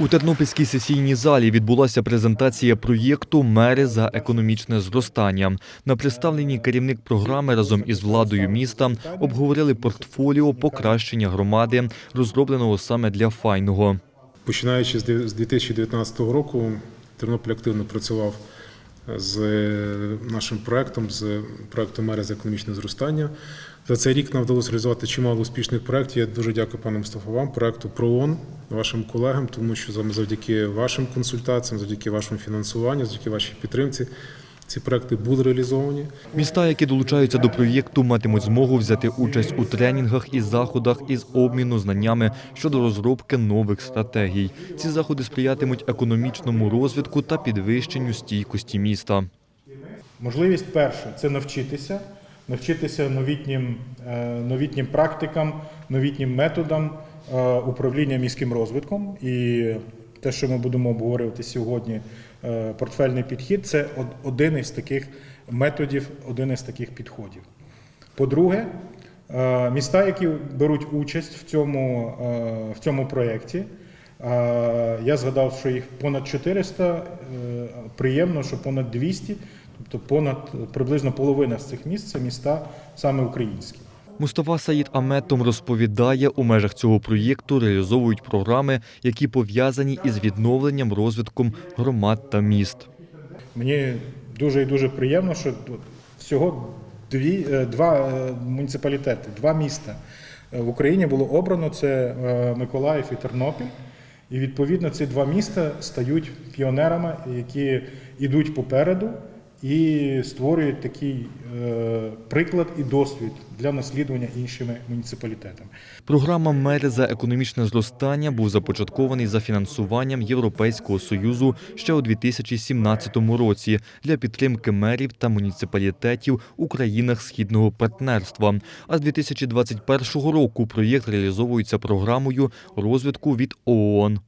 У Тернопільській сесійній залі відбулася презентація проєкту Мери за економічне зростання. На представленні керівник програми разом із владою міста обговорили портфоліо покращення громади, розробленого саме для файного. Починаючи з де- з 2019 року, Тернопіль активно працював з е, нашим проектом, з проектом мери з економічне зростання. За цей рік нам вдалося реалізувати чимало успішних проєктів. Я дуже дякую пану Мустафа вам, проекту ПРООН, вашим колегам, тому що завдяки вашим консультаціям, завдяки вашому фінансуванню, завдяки вашій підтримці ці проекти були реалізовані. Міста, які долучаються до проєкту, матимуть змогу взяти участь у тренінгах і заходах із обміну знаннями щодо розробки нових стратегій. Ці заходи сприятимуть економічному розвитку та підвищенню стійкості міста. Можливість перша це навчитися, навчитися новітнім, е, новітнім практикам, новітнім методам е, управління міським розвитком. І те, що ми будемо обговорювати сьогодні, е, портфельний підхід це один із таких методів, один із таких підходів. По-друге, е, міста, які беруть участь в цьому, е, в цьому проєкті, я згадав, що їх понад 400, е, приємно, що понад 200, тобто понад приблизно половина з цих міст це міста саме українські. Мустафа Саїд Аметом розповідає, у межах цього проєкту реалізовують програми, які пов'язані із відновленням розвитком громад та міст. Мені дуже і дуже приємно, що всього дві, е, два е, муніципалітети, два міста е, в Україні було обрано: це Миколаїв і Тернопіль. І відповідно ці два міста стають піонерами, які йдуть попереду і створюють такий е, приклад і досвід для наслідування іншими муніципалітетами. Програма Мери за економічне зростання був започаткований за фінансуванням Європейського союзу ще у 2017 році для підтримки мерів та муніципалітетів у країнах східного партнерства. А з 2021 року проєкт реалізовується програмою розвитку від ООН.